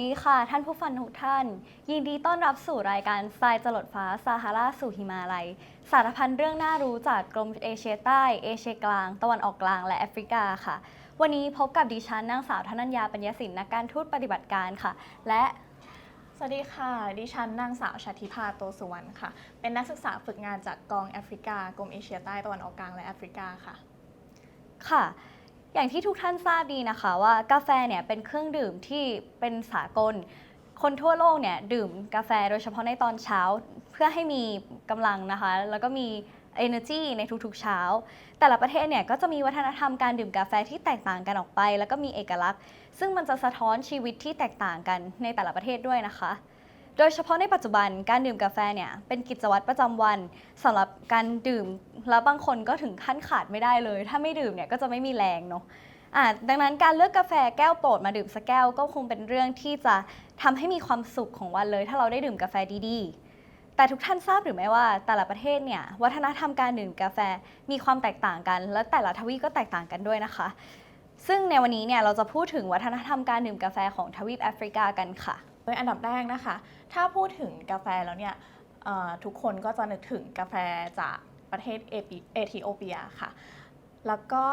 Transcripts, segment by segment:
ดีค่ะ ท่านผู้ฟังทุกท่าน ยินดีต้อนรับสู่รายการทรายจรดฟ้าซาฮาราสู่หิมาลัย สารพันเรื่องน่ารู้จากกรมเอเชียใต้ เอเชียกลาง ตะวันออกกลางและแอฟริกาค่ะ วันนี้พบกับดิฉันนางสาวธนัญญาปัญญาสินนักการทูตปฏิบัติการค่ะ และสวัสดีค่ะ ดิฉันนางสาวชาติภาโตสุวรรณค่ะ เป็นนักศึกษาฝึกงานจากกองแอฟริกากรมเอเชียใต้ตะวันออกกลางและแอฟริกาค่ะ ค่ะ อย่างที่ทุกท่านทราบดีนะคะว่ากาแฟเนี่ยเป็นเครื่องดื่มที่เป็นสากล คนทั่วโลกเนี่ยดื่มกาแฟโดยเฉพาะในตอนเช้า เพื่อให้มีกำลังนะคะ แล้วก็มี energy ในทุกๆเช้า แต่ละประเทศเนี่ยก็จะมีวัฒนธรรมการดื่มกาแฟที่แตกต่างกันออกไป แล้วก็มีเอกลักษณ์ ซึ่งมันจะสะท้อนชีวิตที่แตกต่างกันในแต่ละประเทศด้วยนะคะ โดยเฉพาะในปัจจุบันการดื่มกาแฟเนี่ยเป็นกิจวัตรประจำวันสำหรับการดื่มแล้วบางคนก็ถึงขั้นขาดไม่ได้เลย ถ้าไม่ดื่มเนี่ยก็จะไม่มีแรงเนาะอะดังนั้นการเลือกกาแฟแก้วโปรดมาดื่มสักแก้วก็คงเป็นเรื่องที่จะทำให้มีความสุขของวันเลย ถ้าเราได้ดื่มกาแฟดีๆ แต่ทุกท่านทราบหรือไม่ว่าแต่ละประเทศเนี่ยวัฒนธรรมการดื่มกาแฟมีความแตกต่างกัน และแต่ละทวีปก็แตกต่างกันด้วยนะคะ ซึ่งในวันนี้เนี่ยเราจะพูดถึงวัฒนธรรมการดื่มกาแฟของทวีปแอฟริกากันค่ะ โดยอันดับแรกนะคะ ถ้าพูดถึงกาแฟแล้วเนี่ยทุกคนก็จะนึกถึงกาแฟจากประเทศเอเอธิโอเปียค่ะ แล้วก็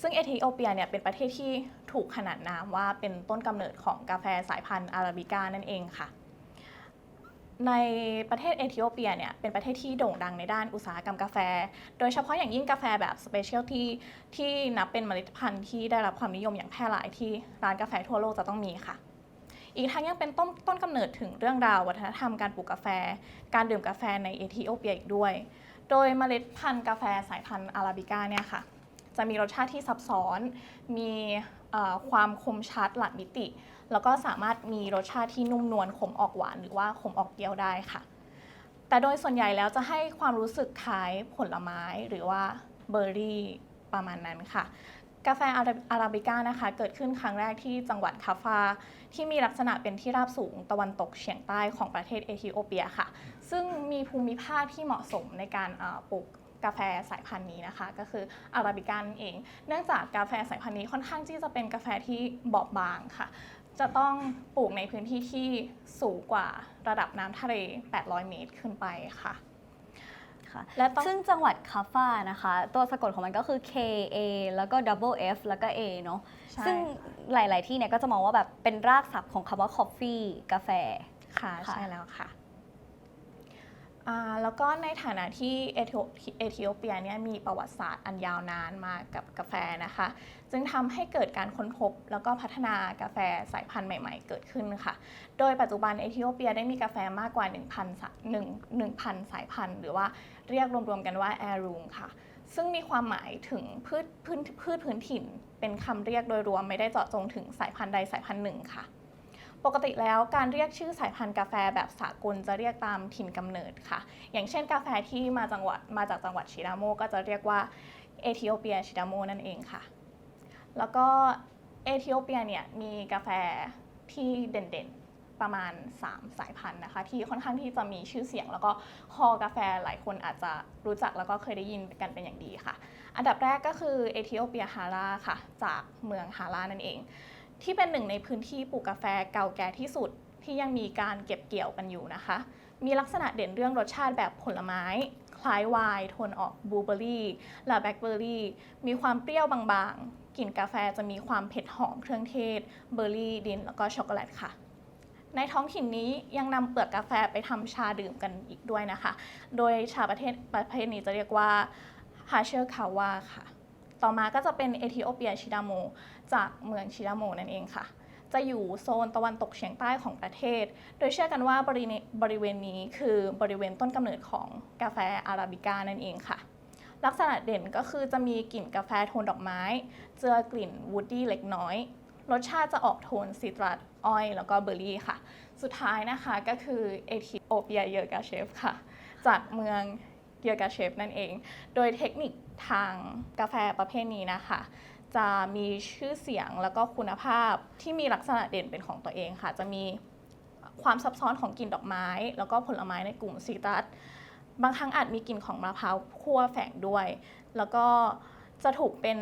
ซึ่งเอธิโอเปียเนี่ยเป็นประเทศที่ถูกขนานนามว่าเป็นต้นกำเนิดของกาแฟสายพันธุ์อาราบิก้านั่นเองค่ะ ในประเทศเอธิโอเปียเนี่ยเป็นประเทศที่โด่งดังในด้านอุตสาหกรรมกาแฟ โดยเฉพาะอย่างยิ่งกาแฟแบบสเปเชียลที่ที่นับเป็นเมล็ดพันธุ์ที่ได้รับความนิยมอย่างแพร่หลายที่ร้านกาแฟทั่วโลกจะต้องมีค่ะ อีกทั้งยังเป็นต้นต้นกำเนิดถึงเรื่องราววัฒนธรรมการปลูกกาแฟ การดื่มกาแฟในเอธิโอเปียอีกด้วย โดยเมล็ดพันธุ์กาแฟสายพันธุ์อาราบิก้าเนี่ยค่ะจะมีรสชาติที่ซับซ้อน มีความคมชัดหลากมิติ แล้วก็สามารถมีรสชาติที่นุ่มนวลขมออกหวานหรือว่าขมออกเปรี้ยวได้ค่ะ แต่โดยส่วนใหญ่แล้วจะให้ความรู้สึกคล้ายผลไม้หรือว่าเบอร์รี่ประมาณนั้นค่ะ กาแฟอาราบิก้านะคะ เกิดขึ้นครั้งแรกที่จังหวัดคาฟา ที่มีลักษณะเป็นที่ราบสูงตะวันตกเฉียงใต้ของประเทศเอธิโอเปียค่ะ ซึ่งมีภูมิภาคที่เหมาะสมในการปลูกกาแฟสายพันธุ์นี้นะคะ ก็คืออาราบิก้านั่นเอง เนื่องจากกาแฟสายพันธุ์นี้ค่อนข้างที่จะเป็นกาแฟที่บอบบางค่ะ จะต้องปลูกในพื้นที่ที่สูงกว่าระดับน้ำทะเล 800 เมตรขึ้นไปค่ะ ค่ะ และต้อง ซึ่งจังหวัดคาฟานะคะ ตัวสะกดของมันก็คือ K A แล้วก็ double F แล้วก็ A เนาะใช่ซึ่งหลาย ๆ ที่เนี่ยก็จะมองว่าแบบเป็นรากศัพท์ของคำว่า coffee กาแฟ ค่ะค่ะ ใช่แล้วค่ะอ่าแล้วก็ในฐานะที่เอธิโอเอธิโอเปียเนี่ยมีประวัติศาสตร์อันยาวนานมากับกาแฟนะคะ จึงทำให้เกิดการค้นพบ แล้วก็พัฒนากาแฟสายพันธุ์ใหม่ ๆ เกิดขึ้นค่ะ โดยปัจจุบันเอธิโอเปียได้มีกาแฟมากกว่า 1,000สาย1 1,000 สายพันธุ์ หรือว่าเรียกรวมๆกันว่าแอรูมค่ะ ซึ่งมีความหมายถึงพืชพื้นพืชพื้นถิ่น เป็นคำเรียกโดยรวมไม่ได้เจาะจงถึงสายพันธุ์ใดสายพันธุ์หนึ่งค่ะปกติแล้วการเรียกชื่อสายพันธุ์กาแฟแบบสากลจะเรียกตามถิ่นกำเนิดค่ะ อย่างเช่นกาแฟที่มาจังหวัดมาจากจังหวัดชิดาโมก็จะเรียกว่าเอธิโอเปียชิดาโมนั่นเองค่ะ แล้วก็เอธิโอเปียเนี่ยมีกาแฟที่เด่นๆประมาณ 3 สายพันธุ์นะคะ ที่ค่อนข้างที่จะมีชื่อเสียง แล้วก็คอกาแฟหลายคนอาจจะรู้จักแล้วก็เคยได้ยินกันเป็นอย่างดีค่ะ อันดับแรกก็คือเอธิโอเปียฮาราค่ะ จากเมืองฮารานั่นเอง ที่เป็นหนึ่งในพื้นที่ปลูกกาแฟเก่าแก่ที่สุดที่ยังมีการเก็บเกี่ยวกันอยู่นะคะ มีลักษณะเด่นเรื่องรสชาติแบบผลไม้ คล้ายไวน์โทนออกบลูเบอร์รี่และแบล็คเบอร์รี่ มีความเปรี้ยวบางๆ กลิ่นกาแฟจะมีความเผ็ดหอมเครื่องเทศ เบอร์รี่ดิน แล้วก็ช็อกโกแลตค่ะ ในท้องถิ่นนี้ยังนำเปลือกกาแฟไปทำชาดื่มกันอีกด้วยนะคะ โดยชาประเทศประเภทนี้จะเรียกว่าฮาเชอร์คาวาค่ะ ต่อมาก็จะเป็นเอธิโอเปียชิดาโมจากเมืองชิดาโมนั่นเองค่ะจะอยู่โซนตะวันตกเฉียงใต้ของประเทศ โดยเชื่อกันว่าบริเวณบริเวณนี้คือบริเวณต้นกำเนิดของกาแฟอาราบิก้านั่นเองค่ะ ลักษณะเด่นก็คือจะมีกลิ่นกาแฟโทนดอกไม้ เจือกลิ่นวูดดี้เล็กน้อย รสชาติจะออกโทนซิตรัสอ้อย แล้วก็เบอร์รี่ค่ะ สุดท้ายนะคะก็คือเอธิโอเปียเยอร์กาเชฟค่ะ จากเมืองเยอร์กาเชฟนั่นเอง โดยเทคนิคทางกาแฟประเภทนี้นะคะ จะมีชื่อเสียงแล้วก็คุณภาพที่มีลักษณะเด่นเป็นของตัวเองค่ะ จะมีความซับซ้อนของกลิ่นดอกไม้ แล้วก็ผลไม้ในกลุ่มซิตรัส บางครั้งอาจมีกลิ่นของมะพร้าวคั่วแฝงด้วย แล้วก็จะถูกเป็น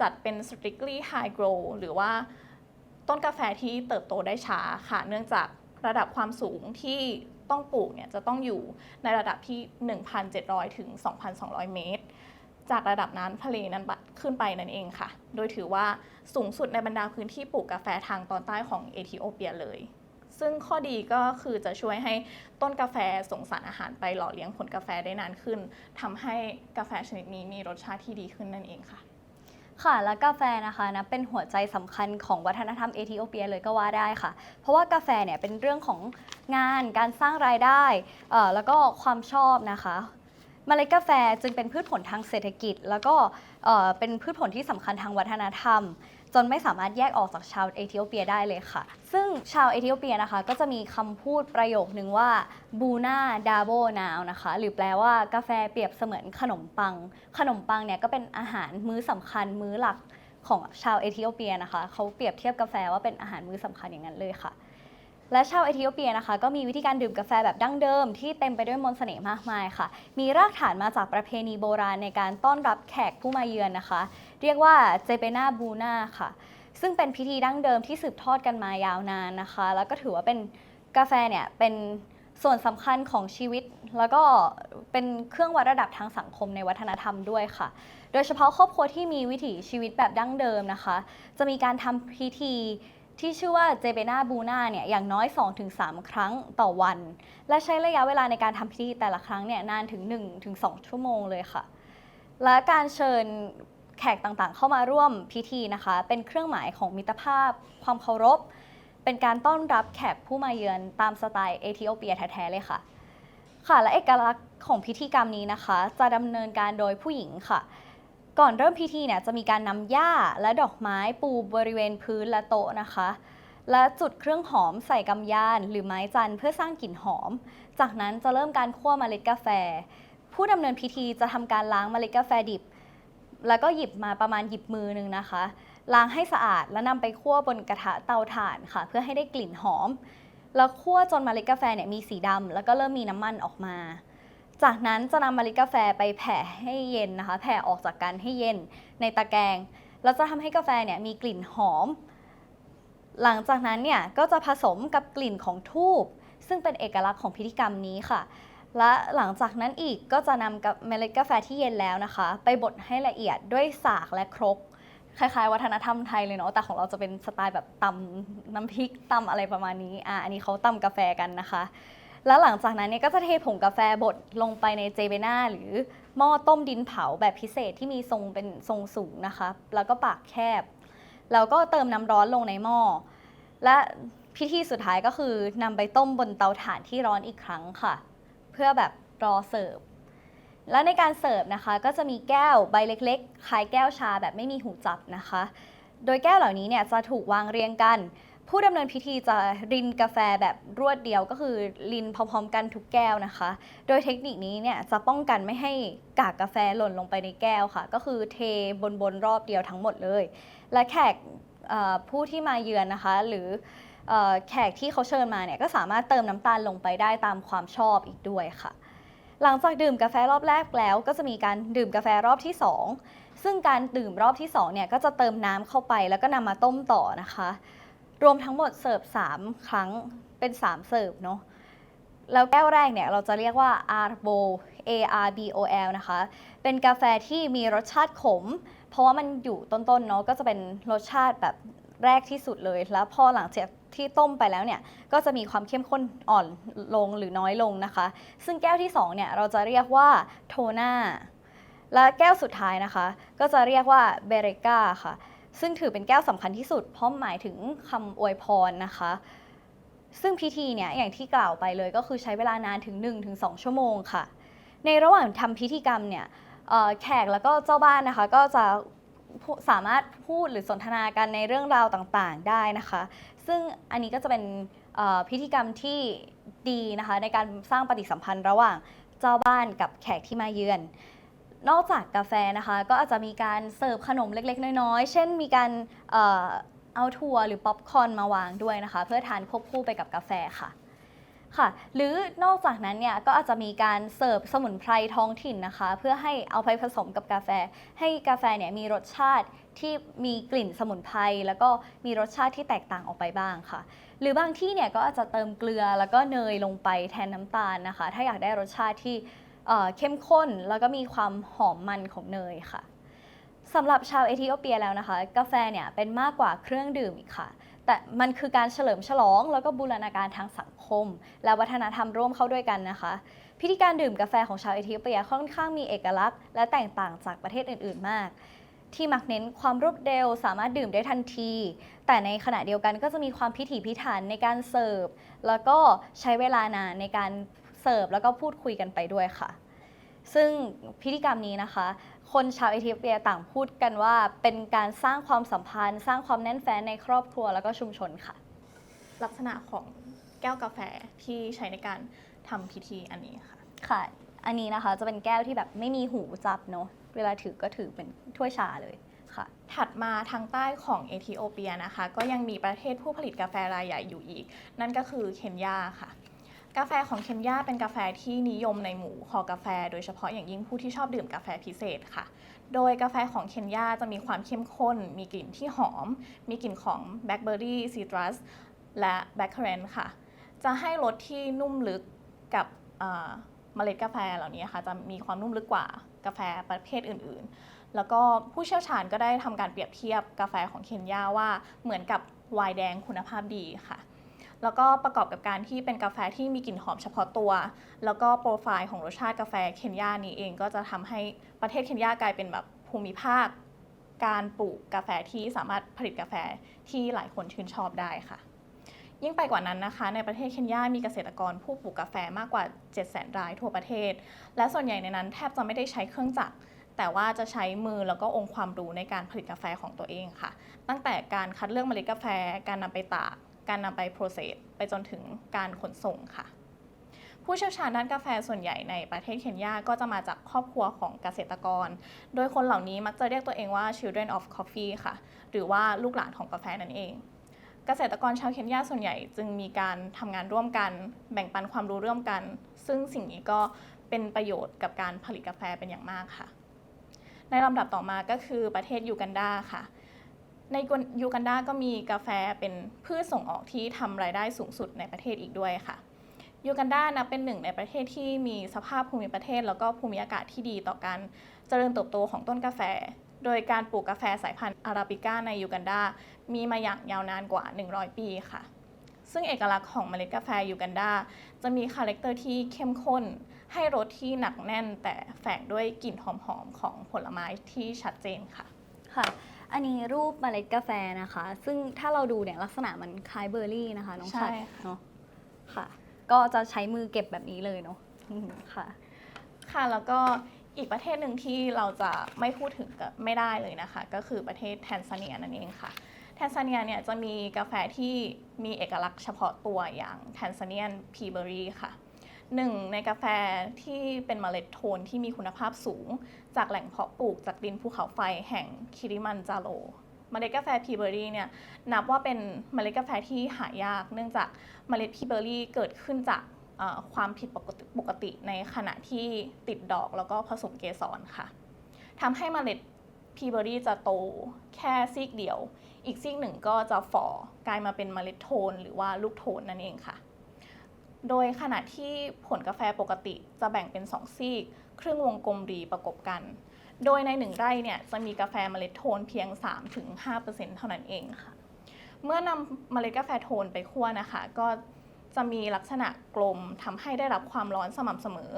จัดเป็น strictly high grow หรือว่าต้นกาแฟที่เติบโตได้ช้าค่ะ เนื่องจากระดับความสูงที่ต้องปลูกเนี่ยจะต้องอยู่ในระดับที่ 1,700 ถึง 2,200 เมตร จากระดับน้ำทะเลนั้นขึ้นไปนั่นเองค่ะ โดยถือว่าสูงสุดในบรรดาพื้นที่ปลูกกาแฟทางตอนใต้ของเอธิโอเปียเลย ซึ่งข้อดีก็คือจะช่วยให้ต้นกาแฟส่งสารอาหารไปหล่อเลี้ยงผลกาแฟได้นานขึ้นทำให้กาแฟชนิดนี้มีรสชาติที่ดีขึ้นนั่นเองค่ะค่ะและกาแฟนะคะนะเป็นหัวใจสำคัญของวัฒนธรรมเอธิโอเปียเลยก็ว่าได้ค่ะ เพราะว่ากาแฟเนี่ยเป็นเรื่องของงานการสร้างรายได้เอ่อแล้วก็ความชอบนะคะเมล็ดกาแฟจึงเป็นพืชผลทางเศรษฐกิจ แล้วก็เอ่อเป็นพืชผลที่สำคัญทางวัฒนธรรม จนไม่สามารถแยกออกจากชาวเอธิโอเปียได้เลยค่ะ ซึ่งชาวเอธิโอเปียนะคะ ก็จะมีคำพูดประโยคนึงว่าบูนาดาโบนาวนะคะ หรือแปลว่ากาแฟเปรียบเสมือนขนมปัง ขนมปังเนี่ยก็เป็นอาหารมื้อสำคัญมื้อหลักของชาวเอธิโอเปียนะคะ เขาเปรียบเทียบกาแฟว่าเป็นอาหารมื้อสำคัญอย่างนั้นเลยค่ะ และชาวเอธิโอเปียนะคะก็มีวิธีการดื่มกาแฟแบบดั้งเดิม ที่เต็มไปด้วยมนต์เสน่ห์มากมายค่ะ มีรากฐานมาจากประเพณีโบราณในการต้อนรับแขกผู้มาเยือนนะคะ เรียกว่าเจเปนาบูนาค่ะ ซึ่งเป็นพิธีดั้งเดิมที่สืบทอดกันมายาวนานนะคะ แล้วก็ถือว่าเป็นกาแฟเนี่ยเป็นส่วนสำคัญของชีวิต แล้วก็เป็นเครื่องวัดระดับทางสังคมในวัฒนธรรมด้วยค่ะ โดยเฉพาะครอบครัวที่มีวิถีชีวิตแบบดั้งเดิมนะคะ จะมีการทำพิธี ที่ชื่อว่าเจเบนาบูนาเนี่ยอย่างน้อย 2-3 ครั้งต่อวัน และใช้ระยะเวลาในการทำพิธีแต่ละครั้งเนี่ยนานถึง 1-2 ชั่วโมงเลยค่ะ และการเชิญแขกต่างๆ เข้ามาร่วมพิธีนะคะ เป็นเครื่องหมายของมิตรภาพ ความเคารพ เป็นการต้อนรับแขกผู้มาเยือนตามสไตล์เอธิโอเปียแท้ๆเลยค่ะ ค่ะและเอกลักษณ์ของพิธีกรรมนี้นะคะ จะดำเนินการโดยผู้หญิงค่ะ ก่อนเริ่มพิธีเนี่ยจะมีการนำหญ้าและดอกไม้ปูบริเวณพื้นและโต๊ะนะคะ และจุดเครื่องหอมใส่กำยานหรือไม้จันเพื่อสร้างกลิ่นหอม จากนั้นจะเริ่มการคั่วเมล็ดกาแฟ ผู้ดำเนินพิธีจะทำการล้างเมล็ดกาแฟดิบ แล้วก็หยิบมาประมาณหยิบมือหนึ่งนะคะ ล้างให้สะอาดแล้วนำไปคั่วบนกระทะเตาถ่านค่ะ เพื่อให้ได้กลิ่นหอม แล้วคั่วจนเมล็ดกาแฟเนี่ยมีสีดำแล้วก็เริ่มมีน้ำมันออกมา จากนั้นจะนำเมล็ดกาแฟไปแผ่ให้เย็นนะคะ แผ่ออกจากกันให้เย็นในตะแกรงแล้วจะทำให้กาแฟเนี่ยมีกลิ่นหอม หลังจากนั้นเนี่ยก็จะผสมกับกลิ่นของทูบซึ่งเป็นเอกลักษณ์ของพิธีกรรมนี้ค่ะ และหลังจากนั้นอีกก็จะนำกับเมล็ดกาแฟที่เย็นแล้วนะคะ ไปบดให้ละเอียดด้วยสากและครกคล้ายๆ วัฒนธรรมไทยเลยเนาะแต่ของเราจะเป็นสไตล์แบบตำน้ำพริกตำอะไรประมาณนี้อะอันนี้เขาตำกาแฟกันนะคะ แล้วหลังจากนั้นเนี่ยก็จะเทผงกาแฟบดลงไปในเจเบนาหรือหม้อต้มดินเผาแบบพิเศษที่มีทรงเป็นทรงสูงนะคะ แล้วก็ปากแคบ แล้วก็เติมน้ำร้อนลงในหม้อ และพิธีสุดท้ายก็คือนำไปต้มบนเตาถ่านที่ร้อนอีกครั้งค่ะ เพื่อแบบรอเสิร์ฟ และในการเสิร์ฟนะคะ ก็จะมีแก้วใบเล็ก ๆ คล้ายแก้วชาแบบไม่มีหูจับนะคะ โดยแก้วเหล่านี้เนี่ยจะถูกวางเรียงกัน ผู้ดำเนินพิธีจะรินกาแฟแบบรวดเดียวก็คือรินพร้อมๆกันทุกแก้วนะคะ โดยเทคนิคนี้เนี่ยจะป้องกันไม่ให้กากกาแฟหล่นลงไปในแก้วค่ะ ก็คือเทบนๆรอบเดียวทั้งหมดเลย และแขกผู้ที่มาเยือนนะคะ หรือเอ่อแขกที่เขาเชิญมาเนี่ยก็สามารถเติมน้ำตาลลงไปได้ตามความชอบอีกด้วยค่ะ หลังจากดื่มกาแฟรอบแรกแล้วก็จะมีการดื่มกาแฟรอบที่ 2 ซึ่งการดื่มรอบที่2เนี่ยก็จะเติมน้ำเข้าไปแล้วก็นำมาต้มต่อนะคะ รวมทั้งหมดเสิร์ฟ3 ครั้งเป็น 3 เสิร์ฟเนาะแล้วแก้วแรกเนี่ยเราจะเรียกว่า Arbo A R B O L นะคะ เป็นกาแฟที่มีรสชาติขม เพราะว่ามันอยู่ต้นๆเนาะก็จะเป็นรสชาติแบบแรกที่สุดเลย แล้วพอหลังจากที่ต้มไปแล้วเนี่ย ก็จะมีความเข้มข้นอ่อนลงหรือน้อยลงนะคะ ซึ่งแก้วที่2เนี่ยเราจะเรียกว่าโทนาและแก้วสุดท้ายนะคะ ก็จะเรียกว่าเบเรกาค่ะ ซึ่งถือเป็นแก้วสำคัญที่สุด เพราะหมายถึงคำอวยพรนะคะ ซึ่งพิธีเนี่ยอย่างที่กล่าวไปเลยก็คือใช้เวลานานถึง 1-2 ชั่วโมงค่ะ ในระหว่างทำพิธีกรรมเนี่ยแขกแล้วก็เจ้าบ้านนะคะ ก็จะสามารถพูดหรือสนทนากันในเรื่องราวต่างๆได้นะคะ ซึ่งอันนี้ก็จะเป็นพิธีกรรมที่ดีนะคะ ในการสร้างปฏิสัมพันธ์ระหว่างเจ้าบ้านกับแขกที่มาเยือน นอกจากกาแฟนะคะ ก็อาจจะมีการเสิร์ฟขนมเล็กๆ น้อยๆ เช่นมีการเอ่อเอาถั่วหรือป๊อปคอร์นมาวางด้วยนะคะ เพื่อทานควบคู่ไปกับกาแฟค่ะค่ะ หรือนอกจากนั้นเนี่ยก็อาจจะมีการเสิร์ฟสมุนไพรท้องถิ่นนะคะ เพื่อให้เอาไปผสมกับกาแฟ ให้กาแฟเนี่ยมีรสชาติที่มีกลิ่นสมุนไพรแล้วก็มีรสชาติที่แตกต่างออกไปบ้างค่ะ หรือบางที่เนี่ยก็อาจจะเติมเกลือแล้วก็เนยลงไปแทนน้ำตาลนะคะ ถ้าอยากได้รสชาติที่ เข้มข้นแล้วก็มีความหอมมันของเนยค่ะสำหรับชาวเอธิโอเปียแล้วนะคะ กาแฟเนี่ยเป็นมากกว่าเครื่องดื่มอีกค่ะ แต่มันคือการเฉลิมฉลองแล้วก็บูรณาการทางสังคม และวัฒนธรรมร่วมเข้าด้วยกันนะคะ พิธีการดื่มกาแฟของชาวเอธิโอเปียค่อนข้างมีเอกลักษณ์ และแตกต่างจากประเทศอื่น ๆ มาก ที่มักเน้นความรวดเร็วสามารถดื่มได้ทันที แต่ในขณะเดียวกันก็จะมีความพิถีพิถันในการเสิร์ฟแล้วก็ใช้เวลานานในการ เสิร์ฟแล้วก็พูดคุยกันไปด้วยค่ะ ซึ่งพิธีกรรมนี้นะคะ คนชาวเอธิโอเปียต่างพูดกันว่า เป็นการสร้างความสัมพันธ์ สร้างความแน่นแฟ้นในครอบครัวแล้วก็ชุมชนค่ะ ลักษณะของแก้วกาแฟที่ใช้ในการทำพิธีอันนี้ค่ะ ค่ะ อันนี้นะคะจะเป็นแก้วที่แบบไม่มีหูจับเนาะ เวลาถือก็ถือเป็นถ้วยชาเลยค่ะ ถัดมาทางใต้ของเอธิโอเปียนะคะ ก็ยังมีประเทศผู้ผลิตกาแฟรายใหญ่อยู่อีก นั่นก็คือเคนยาค่ะ กาแฟของเคนยาเป็นกาแฟที่นิยมในหมู่คอกาแฟ โดยเฉพาะอย่างยิ่งผู้ที่ชอบดื่มกาแฟพิเศษค่ะ โดยกาแฟของเคนยาจะมีความเข้มข้น มีกลิ่นที่หอม มีกลิ่นของแบล็คเบอร์รี่ซีตรัสและแบล็คเคอเรนค่ะ จะให้รสที่นุ่มลึกกับเอ่อเมล็ดกาแฟเหล่านี้ค่ะจะมีความนุ่มลึกกว่ากาแฟประเภทอื่นๆ แล้วก็ผู้เชี่ยวชาญก็ได้ทำการเปรียบเทียบกาแฟของเคนยาว่าเหมือนกับไวน์แดงคุณภาพดีค่ะ แล้วก็ประกอบกับการที่เป็นกาแฟที่มีกลิ่นหอมเฉพาะตัว แล้วก็โปรไฟล์ของรสชาติกาแฟเคนยานี้เองก็จะทำให้ประเทศเคนยากลายเป็นแบบภูมิภาค การปลูกกาแฟที่สามารถผลิตกาแฟที่หลายคนชื่นชอบได้ค่ะ ยิ่งไปกว่านั้นนะคะ ในประเทศเคนยามีเกษตรกรผู้ปลูกกาแฟมากกว่า 700,000รายทั่วประเทศ และส่วนใหญ่ในนั้นแทบจะไม่ได้ใช้เครื่องจักรแต่ว่าจะใช้มือแล้วก็องค์ความรู้ในการผลิตกาแฟของตัวเองค่ะ ตั้งแต่การคัดเลือกเมล็ดกาแฟ การนำไปตาก การนำไปโปรเซสไปจนถึงการขนส่งค่ะ ผู้เชี่ยวชาญด้านกาแฟส่วนใหญ่ในประเทศเคนยาก็จะมาจากครอบครัวของเกษตรกร โดยคนเหล่านี้มักจะเรียกตัวเองว่า children of coffee ค่ะ หรือว่าลูกหลานของกาแฟนั่นเองเกษตรกรชาวเคนยาส่วนใหญ่จึงมีการทำงานร่วมกัน แบ่งปันความรู้ร่วมกัน ซึ่งสิ่งนี้ก็เป็นประโยชน์กับการผลิตกาแฟเป็นอย่างมากค่ะ ในลำดับต่อมาก็คือประเทศยูกันดาค่ะ ในยูกันดาก็มีกาแฟเป็นพืชส่งออกที่ทำรายได้สูงสุดในประเทศอีกด้วยค่ะยูกันดานับเป็นหนึ่งในประเทศที่มีสภาพภูมิประเทศ แล้วก็ภูมิอากาศที่ดีต่อการเจริญเติบโตของต้นกาแฟ โดยการปลูกกาแฟสายพันธุ์อาราบิก้าในยูกันดา มีมาอย่างยาวนานกว่า 100 ปีค่ะ ซึ่งเอกลักษณ์ของเมล็ดกาแฟยูกันดา จะมีคาแรคเตอร์ที่เข้มข้น ให้รสที่หนักแน่น แต่แฝงด้วยกลิ่นหอมๆของผลไม้ที่ชัดเจนค่ะ ค่ะ อันนี้รูปเมล็ดกาแฟนะคะ ซึ่งถ้าเราดูเนี่ยลักษณะมันคล้ายเบอร์รี่นะคะน้องใช่ชัดค่ะเนาะค่ะ ก็จะใช้มือเก็บแบบนี้เลยเนาะอืมค่ะ ค่ะแล้วก็อีกประเทศหนึ่งที่เราจะไม่พูดถึงกับไม่ได้เลยนะคะ ก็คือประเทศแทนซาเนียนั่นเองค่ะแทนซาเนียเนี่ยจะมีกาแฟที่มีเอกลักษณ์เฉพาะตัวอย่างแทนซาเนียนพีเบอรี่ค่ะ หนึ่งในกาแฟที่เป็นเมล็ดโทนที่มีคุณภาพสูง จากแหล่งเพาะปลูกจากดินภูเขาไฟแห่งคิริมันจาโรเมล็ดกาแฟพีเบอรี่เนี่ยนับว่าเป็นเมล็ดกาแฟที่หายาก เนื่องจากเมล็ดพีเบอรี่เกิดขึ้นจากความผิดปกติปกติในขณะที่ติดดอกแล้วก็ผสมเกสรค่ะทำให้เมล็ดพีเบอรี่จะโตแค่ซีกเดียว อีกซีกหนึ่งก็จะฝ่อกลายมาเป็นเมล็ดโทน หรือว่าลูกโทนนั่นเองค่ะ โดยขณะที่ผลกาแฟปกติจะแบ่งเป็น 2 ซีก ครึ่งวงกลมรีประกบกัน โดยใน 1 ไร่เนี่ยจะมีกาแฟเมล็ดโทนเพียง 3-5%เท่านั้นเองค่ะ เมื่อนำเมล็ดกาแฟโทนไปคั่วนะคะ ก็จะมีลักษณะกลมทำให้ได้รับความร้อนสม่ำเสมอ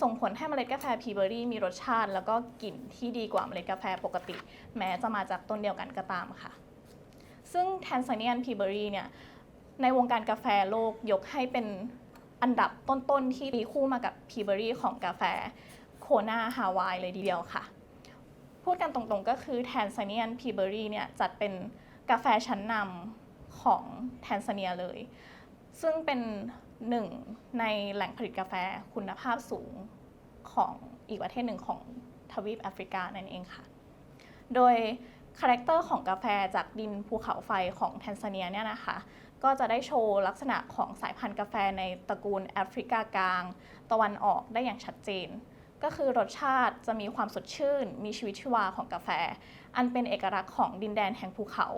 ส่งผลให้เมล็ดกาแฟพีเบอรี่มีรสชาติ แล้วก็กลิ่นที่ดีกว่าเมล็ดกาแฟปกติ แม้จะมาจากต้นเดียวกันก็ตามค่ะ ซึ่งแทนซาเนียนพีเบอรี่เนี่ยในวงการกาแฟโลกยกให้เป็น อันดับต้นๆ ที่ตีคู่มากับพีเบอรี่ของกาแฟโคนาฮาวายเลยทีเดียวค่ะ พูดกันตรงๆก็คือแทนซาเนียนพีเบอรี่เนี่ยจัดเป็นกาแฟชั้นนำของแทนซาเนียเลย ซึ่งเป็นหนึ่งในแหล่งผลิตกาแฟคุณภาพสูงของอีกประเทศหนึ่งของทวีปแอฟริกานั่นเองค่ะ โดยคาแรคเตอร์ของกาแฟจากดินภูเขาไฟของแทนซาเนียเนี่ยนะคะ ก็จะได้โชว์ลักษณะของสายพันธุ์กาแฟในตระกูลแอฟริกากลาง ตะวันออกได้อย่างชัดเจน ก็คือรสชาติจะมีความสดชื่น มีชีวิตชีวาของกาแฟ อันเป็นเอกลักษณ์ของดินแดนแห่งภูเขา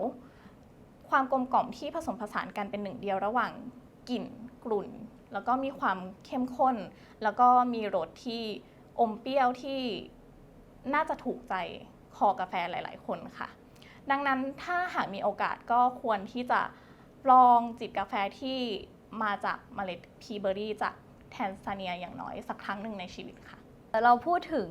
ความกลมกล่อมที่ผสมผสานกันเป็นหนึ่งเดียวระหว่างกลิ่นกลุ่น แล้วก็มีความเข้มข้น แล้วก็มีรสที่อมเปรี้ยวที่น่าจะถูกใจคอกาแฟหลาย ๆ คนค่ะ ดังนั้นถ้าหากมีโอกาสก็ควรที่จะ ลองจิบกาแฟที่มาจากเมล็ดพีเบอรี่จากแทนซาเนียอย่างน้อยสักครั้งหนึ่งในชีวิตค่ะ เราพูดถึง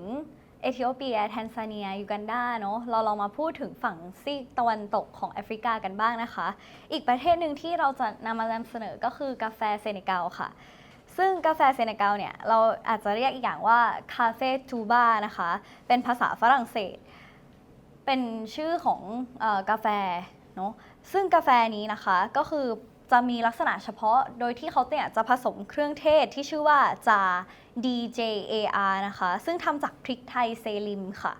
เอธิโอเปีย แทนซาเนีย ยูกันดาเนาะ เราลองมาพูดถึงฝั่งซีกตะวันตกของแอฟริกากันบ้างนะคะ อีกประเทศหนึ่งที่เราจะนำมานำเสนอก็คือกาแฟเซเนกัลค่ะ ซึ่งกาแฟเซเนกัลเนี่ย เราอาจจะเรียกอีกอย่างว่าคาเฟ่ทูบานะคะ เป็นภาษาฝรั่งเศส เป็นชื่อของอกาแฟเนาะ ซึ่งกาแฟนี้นะคะก็คือจะมีลักษณะเฉพาะโดยที่เขาเนี่ยจะผสมเครื่องเทศที่ชื่อว่าจา DJAR นะคะ ซึ่งทำจากพริกไทยเซลิมค่ะ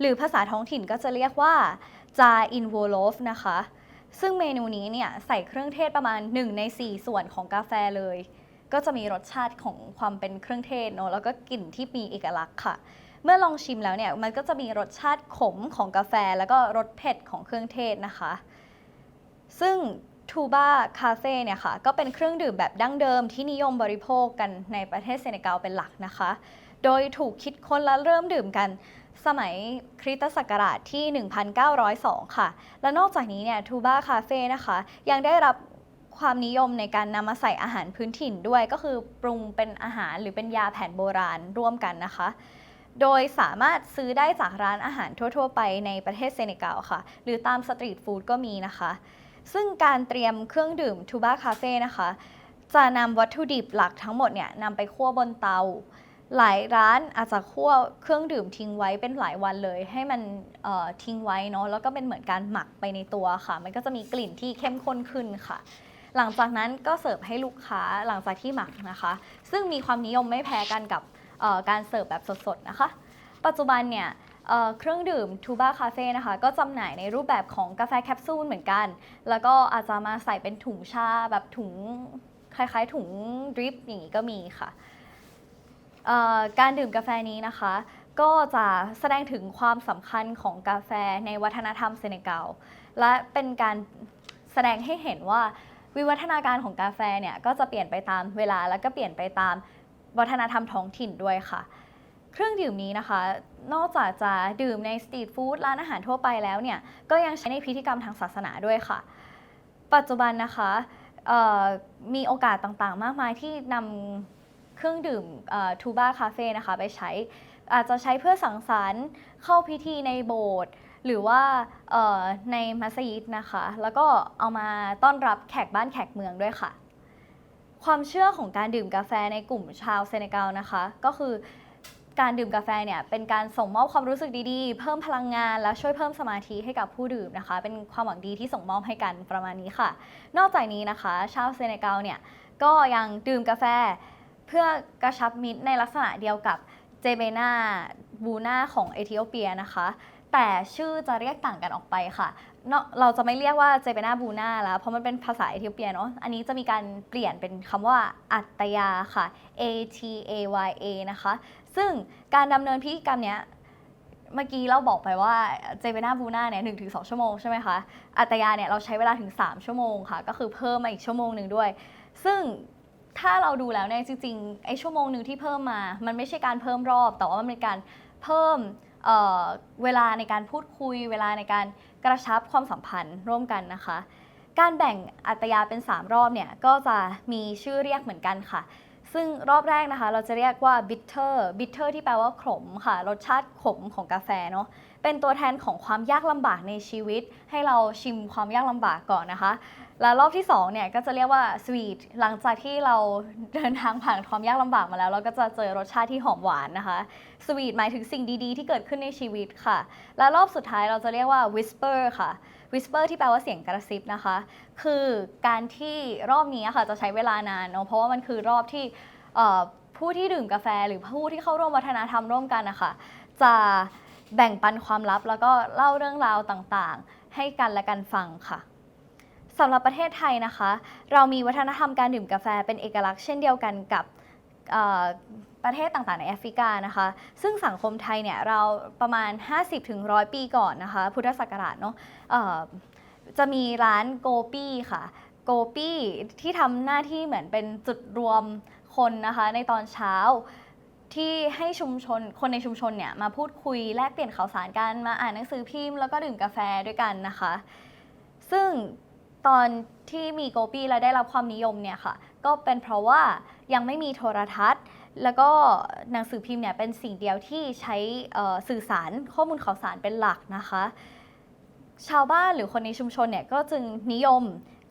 หรือภาษาท้องถิ่นก็จะเรียกว่าจาอินโวโลฟนะคะ ซึ่งเมนูนี้เนี่ยใส่เครื่องเทศประมาณ 1 ใน 4 ส่วนของกาแฟเลย ก็จะมีรสชาติของความเป็นเครื่องเทศเนอะแล้วก็กลิ่นที่มีเอกลักษณ์ค่ะ เมื่อลองชิมแล้วเนี่ยมันก็จะมีรสชาติขมของกาแฟ แล้วก็รสเผ็ดของเครื่องเทศนะคะ ซึ่งทูบาคาเฟ่เนี่ยค่ะก็เป็นเครื่องดื่มแบบดั้งเดิมที่นิยมบริโภคกันในประเทศเซเนกัลเป็นหลักนะคะ โดยถูกคิดค้นและเริ่มดื่มกันสมัยคริสตศักราชที่ 1902 ค่ะ และนอกจากนี้เนี่ยทูบาคาเฟ่นะคะ ยังได้รับความนิยมในการนำมาใส่อาหารพื้นถิ่นด้วย ก็คือปรุงเป็นอาหารหรือเป็นยาแผนโบราณร่วมกันนะคะ โดยสามารถซื้อได้จากร้านอาหารทั่ว ๆ ไปในประเทศเซเนกัลค่ะ หรือตามสตรีทฟู้ดก็มีนะคะ ซึ่งการเตรียมเครื่องดื่มทูบาคาเฟ่นะคะ จะนำวัตถุดิบหลักทั้งหมดเนี่ยนำไปคั่วบนเตา หลายร้านอาจจะคั่วเครื่องดื่มทิ้งไว้เป็นหลายวันเลย ให้มันเอ่อทิ้งไว้เนาะแล้วก็เป็นเหมือนการหมักไปในตัวค่ะ มันก็จะมีกลิ่นที่เข้มข้นขึ้นค่ะ หลังจากนั้นก็เสิร์ฟให้ลูกค้าหลังจากที่หมักนะคะ ซึ่งมีความนิยมไม่แพ้กันกับเอ่อการเสิร์ฟแบบสดๆนะคะ ปัจจุบันเนี่ย เครื่องดื่มทูบาคาเฟ่นะคะ ก็จำหน่ายในรูปแบบของกาแฟแคปซูลเหมือนกัน แล้วก็อาจจะมาใส่เป็นถุงชาแบบถุงคล้ายๆถุงดริปอย่างนี้ก็มีค่ะการดื่มกาแฟนี้นะคะ ก็จะแสดงถึงความสำคัญของกาแฟในวัฒนธรรมเซเนกัลและเป็นการแสดงให้เห็นว่าวิวัฒนาการของกาแฟเนี่ยก็จะเปลี่ยนไปตามเวลาแล้วก็เปลี่ยนไปตามวัฒนธรรมท้องถิ่นด้วยค่ะ เครื่องดื่มนี้นะคะ นอกจากจะดื่มในสตรีทฟู้ดร้านอาหารทั่วไปแล้วเนี่ย ก็ยังใช้ในพิธีกรรมทางศาสนาด้วยค่ะ ปัจจุบันนะคะมีโอกาสต่างๆ มากมายที่นำเครื่องดื่มทูบาคาเฟ่นะคะไปใช้ อาจจะใช้เพื่อสังสรรค์เข้าพิธีในโบสถ์หรือว่าในมัสยิดนะคะ แล้วก็เอามาต้อนรับแขกบ้านแขกเมืองด้วยค่ะ ความเชื่อของการดื่มกาแฟในกลุ่มชาวเซเนกัลนะคะ ก็คือ การดื่มกาแฟเนี่ยเป็นการส่งมอบความรู้สึกดีๆ เพิ่มพลังงาน และช่วยเพิ่มสมาธิให้กับผู้ดื่มนะคะ เป็นความหวังดีที่ส่งมอบให้กันประมาณนี้ค่ะ นอกจากนี้นะคะ ชาวเซเนกัลเนี่ยก็ยังดื่มกาแฟเพื่อกระชับมิตรในลักษณะเดียวกับเจเบนาบูนาของเอธิโอเปียนะคะ แต่ชื่อจะเรียกต่างกันออกไปค่ะเราจะไม่เรียกว่าเจเบนาบูนาแล้วเพราะมันเป็นภาษาเอธิโอเปียเนาะอันนี้จะมีการเปลี่ยนเป็นคำว่าอัตยาค่ะ A T A Y A นะคะ ซึ่งการดำเนินพิธีกรรมเนี้ยเมื่อกี้เราบอกไปว่าเจเบนาบูนาเนี่ยหนึ่งถึงสองชั่วโมงใช่ไหมคะ อัตยาเนี่ยเราใช้เวลาถึง 3 ชั่วโมงค่ะ ก็คือเพิ่มมาอีกชั่วโมงหนึ่งด้วย ซึ่งถ้าเราดูแล้วเนี่ยจริงๆไอ้ชั่วโมงหนึ่งที่เพิ่มมา มันไม่ใช่การเพิ่มรอบ แต่ว่ามันเป็นการเพิ่มเเวลาในการพูดคุย เวลาในการกระชับความสัมพันธ์ร่วมกันนะคะ การแบ่งอัตยาเป็น 3 รอบเนี่ยก็จะมีชื่อเรียกเหมือนกันค่ะ ซึ่งรอบแรกนะคะเราจะเรียกว่า bitter bitter ที่แปลว่าขมค่ะ รสชาติขมของกาแฟเนาะเป็นตัวแทนของความยากลำบากในชีวิต ให้เราชิมความยากลำบากก่อนนะคะ แล้วรอบที่2เนี่ยก็จะเรียกว่าสวีทหลังจากที่เราเดินทางผ่านความยากลำบากมาแล้ว เราก็จะเจอรสชาติที่หอมหวานนะคะสวีทหมายถึงสิ่งดีๆ ที่เกิดขึ้นในชีวิตค่ะ และรอบสุดท้ายเราจะเรียกว่า whisper ค่ะ whisper ที่แปลว่าเสียงกระซิบนะคะ คือการที่รอบนี้ค่ะจะใช้เวลานานเนาะเพราะว่ามันคือรอบที่ผู้ที่ดื่มกาแฟหรือผู้ที่เข้าร่วมวัฒนธรรมร่วมกันนะคะจะแบ่งปันความลับแล้วก็เล่าเรื่องราวต่างๆ ให้กันและกันฟังค่ะสำหรับประเทศไทยนะคะ เรามีวัฒนธรรมการดื่มกาแฟเป็นเอกลักษณ์เช่นเดียวกันกับ ประเทศต่างๆในแอฟริกานะคะ ซึ่งสังคมไทยเนี่ยเราประมาณ 50-100 ปีก่อนนะคะ พุทธศักราชเนาะจะมีร้านโกปี้ค่ะ โกปี้ที่ทำหน้าที่เหมือนเป็นจุดรวมคนนะคะในตอนเช้าที่ให้ชุมชนคนในชุมชนเนี่ยมาพูดคุยแลกเปลี่ยนข่าวสารกันมาอ่านหนังสือพิมพ์แล้วก็ดื่มกาแฟด้วยกันนะคะ ซึ่งตอนที่มีโกปี้และได้รับความนิยมเนี่ยค่ะ ก็เป็นเพราะว่ายังไม่มีโทรทัศน์ แล้วก็หนังสือพิมพ์เนี่ยเป็นสิ่งเดียวที่ใช้สื่อสารข้อมูลข่าวสารเป็นหลักนะคะ ชาวบ้านหรือคนในชุมชนเนี่ยก็จึงนิยม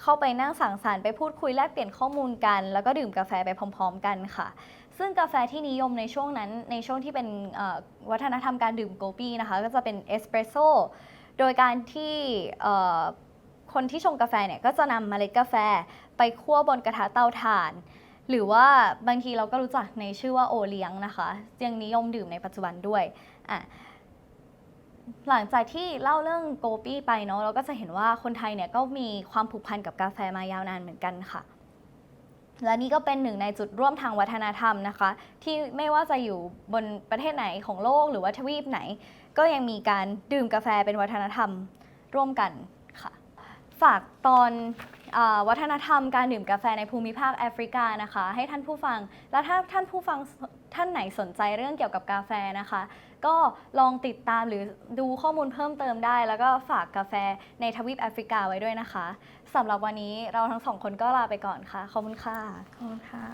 เข้าไปนั่งสังสรรค์ไปพูดคุยแลกเปลี่ยนข้อมูลกัน แล้วก็ดื่มกาแฟไปพร้อม ๆ กันค่ะ ซึ่งกาแฟที่นิยมในช่วงนั้นในช่วงที่เป็นวัฒนธรรมการดื่มโกปี้นะคะก็จะเป็นเอสเปรสโซ่โดยการที่คนที่ชงกาแฟเนี่ยก็จะนำเมล็ดกาแฟไปคั่วบนกระทะเตาถ่าน หรือว่าบางทีเราก็รู้จักในชื่อว่าโอเลี้ยงนะคะยังนิยมดื่มในปัจจุบันด้วยอะหลังจากที่เล่าเรื่องโกปี้ไปเนาะเราก็จะเห็นว่าคนไทยเนี่ยก็มีความผูกพันกับกาแฟมายาวนานเหมือนกันค่ะ และนี่ก็เป็นหนึ่งในจุดร่วมทางวัฒนธรรมนะคะ ที่ไม่ว่าจะอยู่บนประเทศไหนของโลกหรือว่าทวีปไหน ก็ยังมีการดื่มกาแฟเป็นวัฒนธรรมร่วมกันค่ะ ฝากตอนวัฒนธรรมการดื่มกาแฟในภูมิภาคแอฟริกานะคะ ให้ท่านผู้ฟัง และถ้าท่านผู้ฟังท่านไหนสนใจเรื่องเกี่ยวกับกาแฟนะคะ ก็ลองติดตามหรือดูข้อมูลเพิ่มเติมได้ แล้วก็ฝากกาแฟในทวีปแอฟริกาไว้ด้วยนะคะสำหรับวันนี้เราทั้งสองคนก็ลาไปก่อนค่ะ ขอบคุณค่ะ ขอบคุณค่ะ